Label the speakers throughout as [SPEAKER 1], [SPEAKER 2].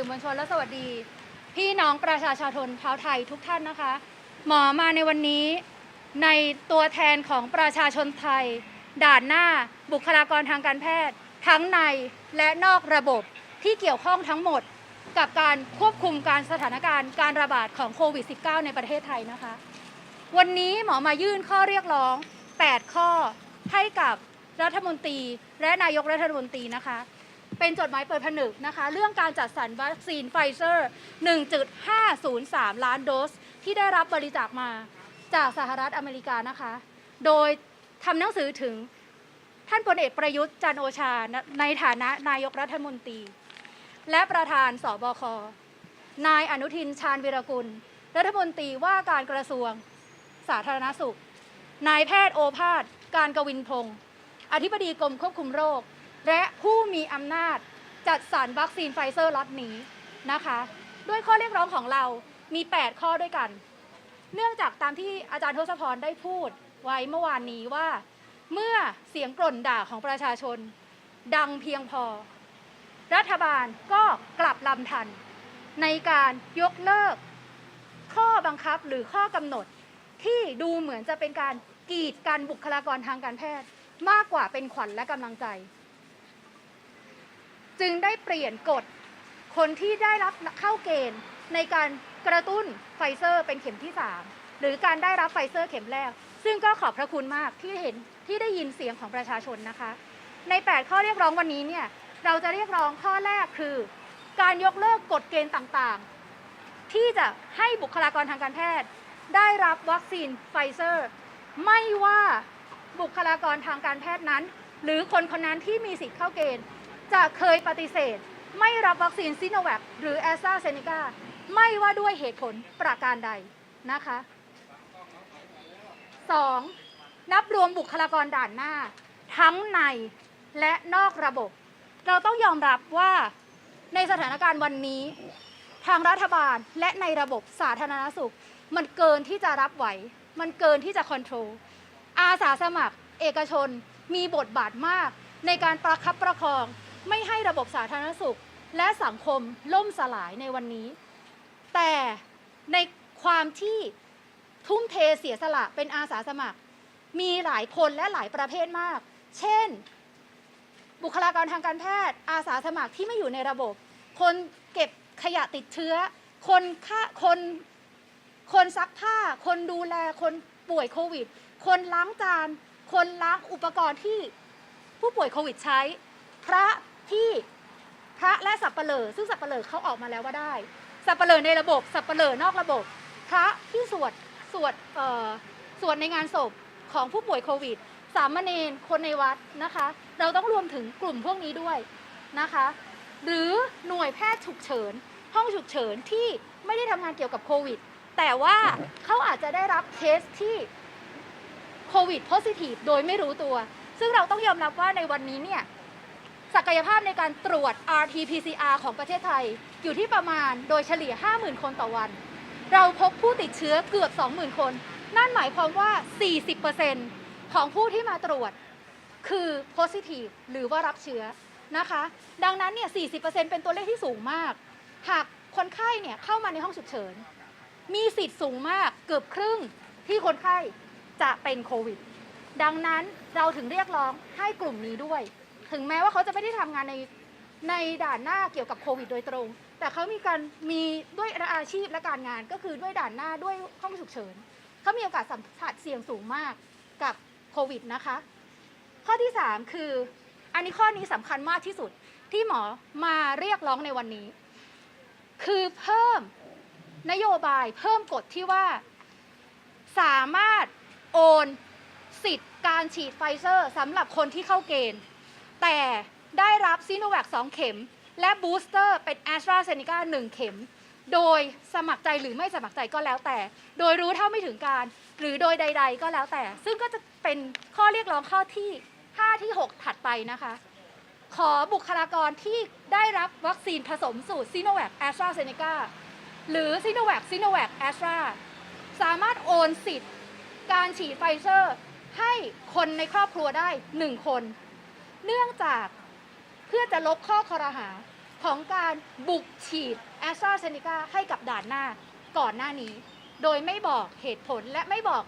[SPEAKER 1] สื่อมวลชนและสวัสดี พี่น้องประชาชนชาวไทยทุกท่านนะคะ หมอมาในวันนี้ ในตัวแทนของประชาชนไทย ด่านหน้าบุคลากรทางการแพทย์ ทั้งในและนอกระบบที่เกี่ยวข้องทั้งหมดกับการควบคุมการสถานการณ์การระบาดของโควิด -19 ในประเทศไทยนะคะ วันนี้หมอมายื่นข้อเรียกร้อง 8 ข้อให้กับรัฐมนตรีและนายกรัฐมนตรีนะคะ เป็นจดหมายเปิดผนึกนะคะ เรื่องการจัดสรรวัคซีนไฟเซอร์ 1.503 ล้านโดส ที่ได้รับบริจาคมาจากสหรัฐอเมริกานะคะ โดยทำหนังสือถึงท่านพลเอกประยุทธ์จันโอชาในฐานะนายกรัฐมนตรี และประธานสบค นายอนุทินชาญวิรกุล รัฐมนตรีว่าการกระทรวงสาธารณสุข นายแพทย์โอภาส การกวินพงศ์อธิบดีกรมควบคุมโรค และผู้มีอำนาจจัดสรรวัคซีนไฟเซอร์ล็อตนี้นะคะ ด้วยข้อเรียกร้องของเรามี 8 ข้อด้วยกัน เนื่องจากตามที่อาจารย์ทศพรได้พูดไว้เมื่อวานนี้ว่า เมื่อเสียงกล่นด่าของประชาชน ดังเพียงพอ รัฐบาลก็กลับลำทัน ในการยกเลิก ข้อบังคับหรือข้อกำหนดที่ดูเหมือนจะเป็นการกีดกันบุคลากรทางการแพทย์ มากกว่าเป็นขวัญและกำลังใจ จึงได้เปลี่ยนกฎคนที่ได้รับเข้าเกณฑ์ในการกระตุ้นไฟเซอร์เป็นเข็มที่ 3 หรือการได้รับไฟเซอร์เข็มแรก ซึ่งก็ขอบพระคุณมากที่เห็นที่ได้ยินเสียงของประชาชนนะคะ ใน 8 ข้อเรียกร้องวันนี้เนี่ยเราจะเรียกร้องข้อแรกคือ การยกเลิกกฎเกณฑ์ต่างๆ ที่จะให้บุคลากรทางการแพทย์ ได้รับวัคซีนไฟเซอร์ ไม่ว่าบุคลากรทางการแพทย์นั้น หรือคนคนนั้นที่มีสิทธิ์เข้าเกณฑ์ จะเคยปฏิเสธ ไม่รับวัคซีนซิโนแวคหรือแอสตราเซเนกาไม่ว่าด้วยเหตุผลประการใดนะคะ 2. นับรวมบุคลากรด่านหน้า ทั้งในและนอกระบบ เราต้องยอมรับว่าในสถานการณ์วันนี้ ทางรัฐบาลและในระบบสาธารณสุข มันเกินที่จะรับไหว มันเกินที่จะคอนโทรลอาสาสมัคร เอกชนมีบทบาทมากในการประคับประคอง ไม่ให้ระบบสาธารณสุข และสังคมล่มสลายในวันนี้ แต่ในความที่ทุ่มเทเสียสละเป็นอาสาสมัคร มีหลายคนและหลายประเภทมาก เช่น บุคลากรทางการแพทย์ อาสาสมัครที่ไม่อยู่ในระบบ คนเก็บขยะติดเชื้อ คนฆ่าคนคนซักผ้า คนดูแลคนป่วยโควิด คนล้างจาน คนล้างอุปกรณ์ที่ผู้ป่วยโควิดใช้ พระ ที่พระและสับเปลอซึ่งสับเปลอเขาออกมาแล้วว่าได้ สับเปลอในระบบสับเปลอนอกระบบ พระที่สวดสวดเอ่อสวดในงานศพของผู้ป่วยโควิด สามเณรคนในวัดนะคะ เราต้องรวมถึงกลุ่มพวกนี้ด้วยนะคะ หรือหน่วยแพทย์ฉุกเฉิน ห้องฉุกเฉินที่ไม่ได้ทำงานเกี่ยวกับโควิด แต่ว่าเขาอาจจะได้รับเคสที่โควิดโพซิทีฟโดยไม่รู้ตัว ซึ่งเราต้องยอมรับว่าในวันนี้เนี่ย ศักยภาพในการตรวจ RT-PCR ของประเทศไทย อยู่ที่ประมาณโดยเฉลี่ย 50,000 คนต่อวัน เราพบผู้ติดเชื้อเกือบ 20,000 คน นั่นหมายความว่า 40%ของผู้ที่มาตรวจคือ positive หรือว่ารับเชื้อนะคะ ดังนั้นเนี่ย 40%เป็นตัวเลขที่สูงมาก หากคนไข้เนี่ยเข้ามาในห้องฉุกเฉิน มีสิทธิ์สูงมากเกือบครึ่งที่คนไข้จะเป็นโควิด ดังนั้นเราถึงเรียกร้องให้กลุ่มนี้ด้วย ถึงแม้ว่าเขาจะไม่ได้ทำงานในในด่านหน้าเกี่ยวกับโควิดโดยตรง แต่เขามีการมีด้วยอาชีพและการงานก็คือด้วยด่านหน้าด้วยห้องฉุกเฉินเขามีโอกาสสัมผัสเสี่ยงสูงมากกับโควิดนะคะ ข้อที่ 3 คือ อันนี้ข้อนี้สำคัญมากที่สุดที่หมอมาเรียกร้องในวันนี้ คือเพิ่มนโยบายเพิ่มกฎที่ว่า สามารถโอนสิทธิ์การฉีดไฟเซอร์สำหรับคนที่เข้าเกณฑ์ แต่ได้รับซีโนแวค2เข็ม และบูสเตอร์เป็นแอสตราเซเนกา1เข็ม โดยสมัครใจหรือไม่สมัครใจก็แล้วแต่ โดยรู้เท่าไม่ถึงการ หรือโดยใด ๆ ก็แล้วแต่ ซึ่งก็จะเป็นข้อเรียกร้องข้อที่5ที่ 6 ถัดไปนะคะ ขอบุคลากรที่ได้รับวัคซีนผสมสูตรซีโนแวคแอสตราเซเนกาหรือซีโนแวคซีโนแวคแอสตราสามารถโอนสิทธิ์ การฉีดไฟเซอร์ให้คนในครอบครัวได้ 1 คน เนื่องจากเพื่อจะลบข้อคอรหาของการบุกฉีดแอสตราเซเนกาให้กับด่านหน้าก่อนหน้านี้ โดยไม่บอกเหตุผลและไม่บอก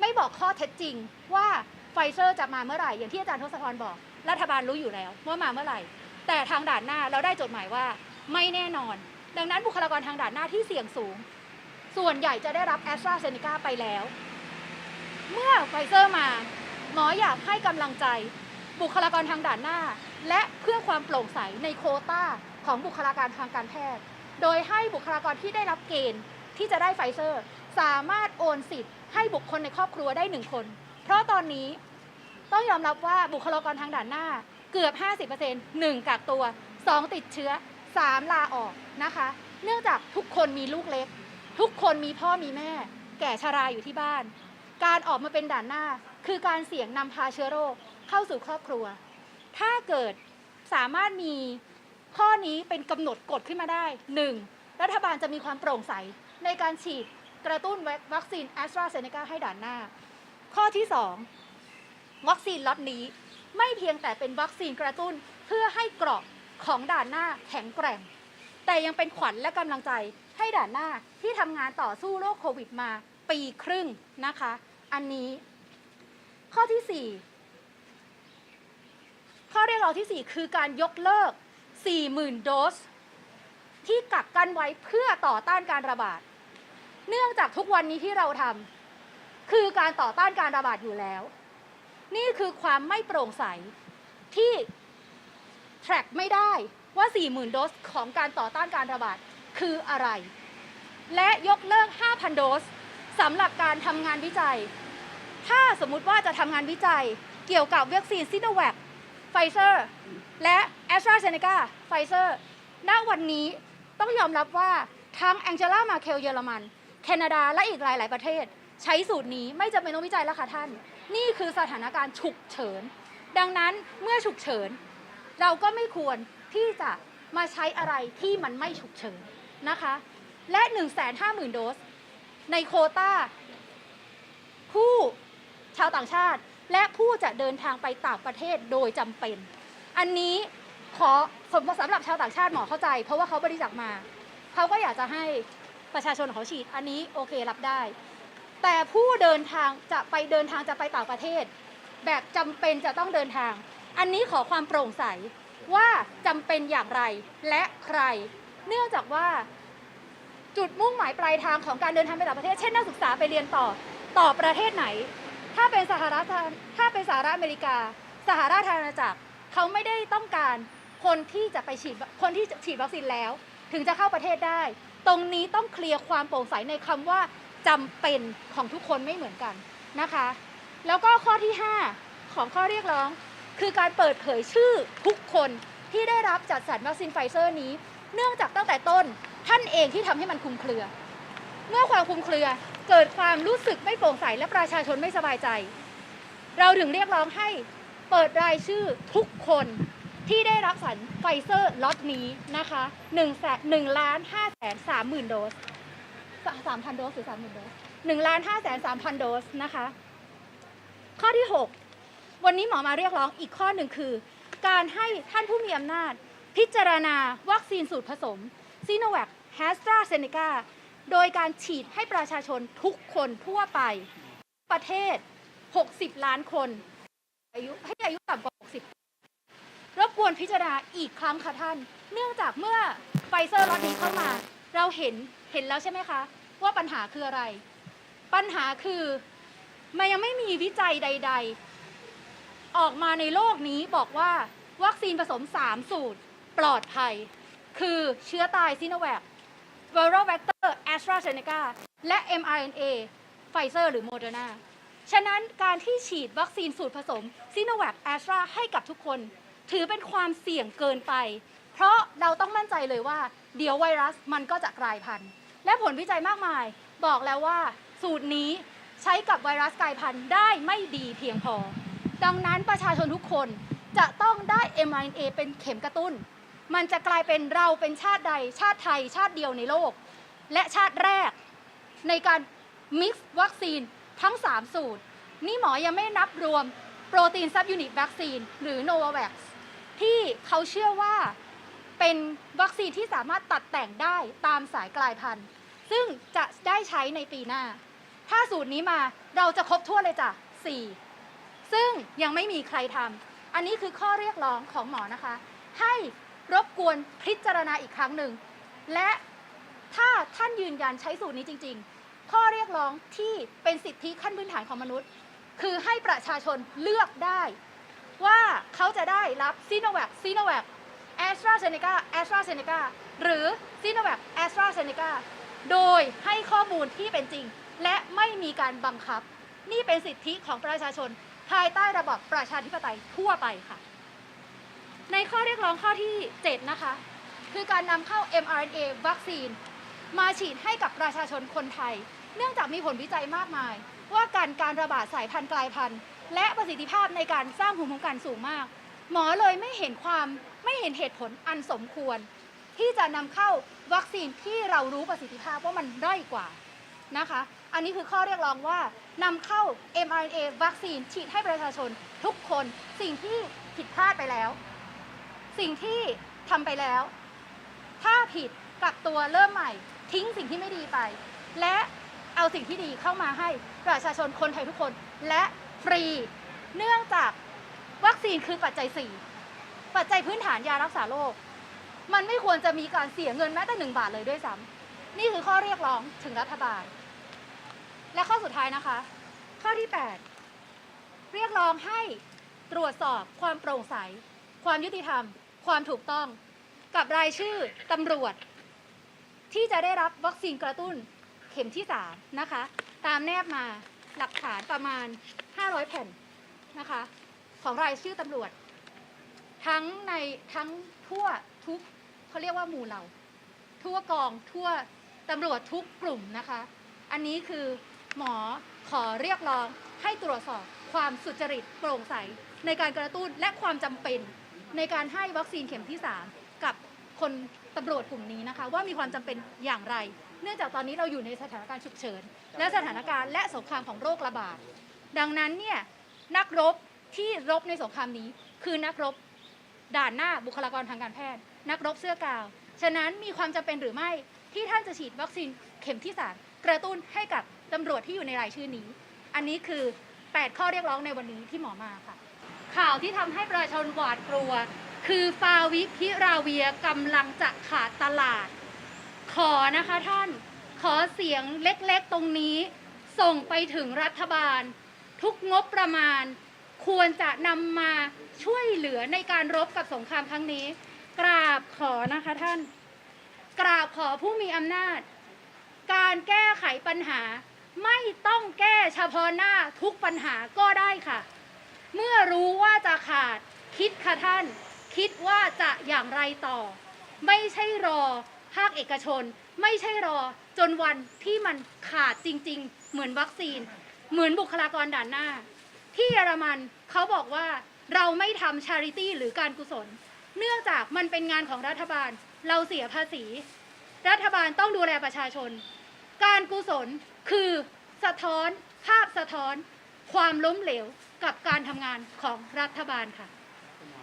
[SPEAKER 1] ไม่บอกข้อเท็จจริงว่าไฟเซอร์จะมาเมื่อไหร่ อย่างที่อาจารย์ทศพรบอก รัฐบาลรู้อยู่แล้วว่ามาเมื่อไหร่ แต่ทางด่านหน้าเราได้จดหมายว่าไม่แน่นอน ดังนั้นบุคลากรทางด่านหน้าที่เสี่ยงสูง ส่วนใหญ่จะได้รับแอสตราเซเนกาไปแล้ว เมื่อไฟเซอร์มา หมออยากให้กำลังใจ บุคลากรทางด่านหน้า และเพื่อความโปร่งใสในโคต้าของบุคลากรทางการแพทย์ โดยให้บุคลากรที่ได้รับเกณฑ์ที่จะได้ไฟเซอร์ สามารถโอนสิทธิ์ให้บุคคลในครอบครัวได้หนึ่งคน เพราะตอนนี้ต้องยอมรับว่าบุคลากรทางด่านหน้าเกือบ 50% 1กักตัว 2 ติดเชื้อ 3 ลาออกนะคะ เนื่องจากทุกคนมีลูกเล็ก ทุกคนมีพ่อมีแม่ แก่ชราอยู่ที่บ้าน การออกมาเป็นด่านหน้า คือการเสี่ยงนำพาเชื้อโรค เข้าสู่ครอบครัว ถ้าเกิดสามารถมีข้อนี้เป็นกำหนดกฎขึ้นมาได้ 1. รัฐบาลจะมีความโปร่งใสในการฉีดกระตุ้นวัคซีนแอสตราเซเนกาให้ด่านหน้า ข้อที่ 2 วัคซีนล็อตนี้ไม่เพียงแต่เป็นวัคซีนกระตุ้นเพื่อให้เกราะของด่านหน้าแข็งแกร่ง แต่ยังเป็นขวัญและกำลังใจให้ด่านหน้าที่ทำงานต่อสู้โรคโควิดมาปีครึ่งนะคะ อันนี้ ข้อที่ 4 เรียกร้องที่ 4 คือการยกเลิก 40,000 โดส ที่กักกันไว้เพื่อต่อต้านการระบาด เนื่องจากทุกวันนี้ที่เราทำคือการต่อต้านการระบาดอยู่แล้ว นี่คือความไม่โปร่งใสที่ track ไม่ได้ว่า 40,000 โดสของการต่อต้านการระบาดคืออะไร และยกเลิก 5,000 โดสสำหรับการทำงานวิจัย ถ้าสมมุติว่าจะทำงานวิจัยเกี่ยวกับวัคซีนซิโนแวค ไฟเซอร์ และแอสตราเซเนกาไฟเซอร์ณวันนี้ต้องยอมรับว่าทั้งแองเจล่ามาเคลเยอรมัน แคนาดาและอีกหลายๆประเทศ ใช้สูตรนี้ไม่จำเป็นต้องวิจัยแล้วค่ะท่าน นี่คือสถานการณ์ฉุกเฉิน ดังนั้นเมื่อฉุกเฉิน เราก็ไม่ควรที่จะมาใช้อะไรที่มันไม่ฉุกเฉินนะคะ และ 150,000 โดส ในโคตาผู้ชาวต่างชาติ และผู้จะเดินทางไปต่างประเทศโดยจำเป็น อันนี้ขอสมสำหรับชาวต่างชาติหมอเข้าใจ เพราะว่าเขาบริจาคมา เขาก็อยากจะให้ประชาชนของเขาฉีดอันนี้โอเครับได้ แต่ผู้เดินทางจะไปเดินทางจะไปต่างประเทศ แบบจำเป็นจะต้องเดินทาง อันนี้ขอความโปร่งใสว่าจำเป็นอย่างไรและใคร เนื่องจากว่าจุดมุ่งหมายปลายทางของการเดินทางไปต่างประเทศ เช่นนักศึกษาไปเรียนต่อต่อประเทศไหน ถ้าเป็นสหรัฐถ้าเป็นสหรัฐอเมริกา สหราชอาณาจักรเขาไม่ได้ต้องการคนที่จะไปฉีดคนที่ฉีดวัคซีนแล้ว ถึงจะเข้าประเทศได้ ตรงนี้ต้องเคลียร์ความโปร่งใสในคำว่าจำเป็นของทุกคนไม่เหมือนกันนะคะ แล้วก็ข้อที่ 5 ของข้อเรียกร้อง คือการเปิดเผยชื่อทุกคนที่ได้รับจัดสรรวัคซีนไฟเซอร์นี้ เนื่องจากตั้งแต่ต้นท่านเองที่ทำให้มันคุมเครือ เมื่อความคลุมเครือเกิดความรู้สึกไม่โปร่งใสและประชาชนไม่สบายใจ เราถึงเรียกร้องให้เปิดรายชื่อทุกคนที่ได้รับสรรไฟเซอร์ล็อตนี้นะคะ1แสน1ล้าน5แสน3หมื่นโดสสามพันโดสหรือสามหมื่นโดส1ล้าน5แสน3พันโดสนะคะ ข้อที่ 6 วันนี้หมอมาเรียกร้องอีกข้อหนึ่งคือ การให้ท่านผู้มีอำนาจ พิจารณาวัคซีนสูตรผสมซีโนแวคแฮสตราเซเนกา โดยการฉีดให้ประชาชนทุกคนทั่วไป ประเทศ 60 ล้านคน อายุให้อายุต่ำกว่า 60 รบกวนพิจารณาอีกครั้งค่ะท่าน เนื่องจากเมื่อไฟเซอร์ล็อตนี้เข้ามา เราเห็นเห็นแล้วใช่ไหมคะ ว่าปัญหาคืออะไร ปัญหาคือมันยังไม่มีวิจัยใด ๆ ออกมาในโลกนี้บอกว่าวัคซีนผสม 3 สูตรปลอดภัย คือเชื้อตายซิโนแวค viral vector AstraZeneca และ mRNA ไฟเซอร์หรือโมเดอร์นาฉะนั้นการที่ฉีดวัคซีนสูตรผสมซิโนแวคแอสตราให้กับทุกคน ถือเป็นความเสี่ยงเกินไป เพราะเราต้องมั่นใจเลยว่า เดี๋ยวไวรัสมันก็จะกลายพันธุ์ และผลวิจัยมากมาย บอกแล้วว่า สูตรนี้ใช้กับไวรัสกลายพันธุ์ได้ไม่ดีเพียงพอ ดังนั้นประชาชนทุกคนจะต้องได้ mRNA เป็นเข็มกระตุ้น มันจะกลายเป็นเราเป็นชาติใด ชาติไทย ชาติเดียวในโลก และชาติแรก ในการมิกซ์วัคซีนทั้ง 3 สูตร นี่หมอยังไม่นับรวมโปรตีนซับยูนิตวัคซีนหรือ Novavax ที่เขาเชื่อว่าเป็นวัคซีนที่สามารถตัดแต่งได้ตามสายกลายพันธุ์ ซึ่งจะได้ใช้ในปีหน้า ถ้าสูตรนี้มาเราจะครบถ้วนเลยจ้ะ 4 ซึ่งยังไม่มีใครทำอันนี้คือข้อเรียกร้องของหมอนะคะ ให้ รบกวนพิจารณาอีกครั้งหนึ่ง และถ้าท่านยืนยันใช้สูตรนี้จริง ๆ ข้อเรียกร้องที่เป็นสิทธิขั้นพื้นฐานของมนุษย์ คือให้ประชาชนเลือกได้ว่าเขาจะได้รับซีโนแวคซีโนแวคแอสตราเซเนกาแอสตราเซเนกาหรือซีโนแวคแอสตราเซเนกาโดยให้ข้อมูลที่เป็นจริง และไม่มีการบังคับ นี่เป็นสิทธิของประชาชน ภายใต้ระบอบประชาธิปไตยทั่วไปค่ะ ในข้อเรียกร้องข้อที่ 7 นะคะ คือการนำเข้า mRNA วัคซีน มาฉีดให้กับประชาชนคนไทย เนื่องจากมีผลวิจัยมากมาย ว่าการการระบาดสายพันธุ์กลายพันธุ์ และประสิทธิภาพในการสร้างภูมิคุ้มกันสูงมาก หมอเลยไม่เห็นความไม่เห็นเหตุผลอันสมควร ที่จะนำเข้าวัคซีนที่เรารู้ประสิทธิภาพว่ามันด้อยกว่านะคะ อันนี้คือข้อเรียกร้องว่านำเข้า mRNA วัคซีนฉีดให้ประชาชนทุกคนสิ่งที่ผิดพลาดไปแล้ว สิ่งที่ทำไปแล้ว ถ้าผิดกลับตัวเริ่มใหม่ ทิ้งสิ่งที่ไม่ดีไป และเอาสิ่งที่ดีเข้ามาให้ประชาชนคนไทยทุกคน และฟรี เนื่องจากวัคซีนคือปัจจัย 4 ปัจจัยพื้นฐานยารักษาโรคมันไม่ควรจะมีการเสียเงินแม้แต่หนึ่งบาทเลยด้วยซ้ำนี่คือข้อเรียกร้องถึงรัฐบาล และข้อสุดท้ายนะคะ ข้อที่ 8 เรียกร้องให้ตรวจสอบความโปร่งใส ความยุติธรรม ความถูกต้องกับรายชื่อตำรวจ ที่จะได้รับวัคซีนกระตุ้นเข็มที่3นะคะ ตามแนบมาหลักฐานประมาณ 500 แผ่นนะคะ ของรายชื่อตำรวจ ทั้งในทั้งทั่วทุกเขาเรียกว่าหมู่เหล่า ทั่วกองทั่วตำรวจทุกกลุ่มนะคะ อันนี้คือหมอขอเรียกร้องให้ตรวจสอบความสุจริตโปร่งใสในการกระตุ้นและความจำเป็น ในการให้วัคซีนเข็มที่ 3 กับคนตำรวจกลุ่มนี้นะคะ ว่ามีความจำเป็นอย่างไร เนื่องจากตอนนี้เราอยู่ในสถานการณ์ฉุกเฉิน และสถานการณ์และสงครามของโรคระบาด ดังนั้นเนี่ยนักรบที่รบในสงครามนี้ คือนักรบด่านหน้าบุคลากรทางการแพทย์ นักรบเสื้อกาว ฉะนั้นมีความจำเป็นหรือไม่ที่ท่านจะฉีดวัคซีนเข็มที่สามกระตุ้นให้กับตำรวจที่อยู่ในรายชื่อนี้ อันนี้คือ 8 ข้อเรียกร้องในวันนี้ที่หมอมาค่ะ ข่าวที่ทำให้ประชาชนหวาดกลัว คือฟาวิพิราเวียกำลังจะขาดตลาด ขอนะคะท่านขอเสียงเล็กๆตรงนี้ ส่งไปถึงรัฐบาล ทุกงบประมาณ ควรจะนำมาช่วยเหลือในการรบกับสงครามครั้งนี้ กราบขอนะคะท่าน กราบขอผู้มีอำนาจ การแก้ไขปัญหา ไม่ต้องแก้เฉพาะหน้าทุกปัญหาก็ได้ค่ะ เมื่อรู้ว่าจะขาด คิดค่ะท่าน คิดว่าจะอย่างไรต่อ ไม่ใช่รอภาคเอกชน ไม่ใช่รอจนวันที่มันขาดจริง ๆ เหมือนวัคซีน เหมือนบุคลากรด่านหน้า ที่เยอรมันเขาบอกว่าเราไม่ทำชาริตี้หรือการกุศล เนื่องจากมันเป็นงานของรัฐบาล เราเสียภาษี รัฐบาลต้องดูแลประชาชน การกุศลคือสะท้อนภาพสะท้อน ความล้มเหลว กับการทำงานของรัฐบาลค่ะ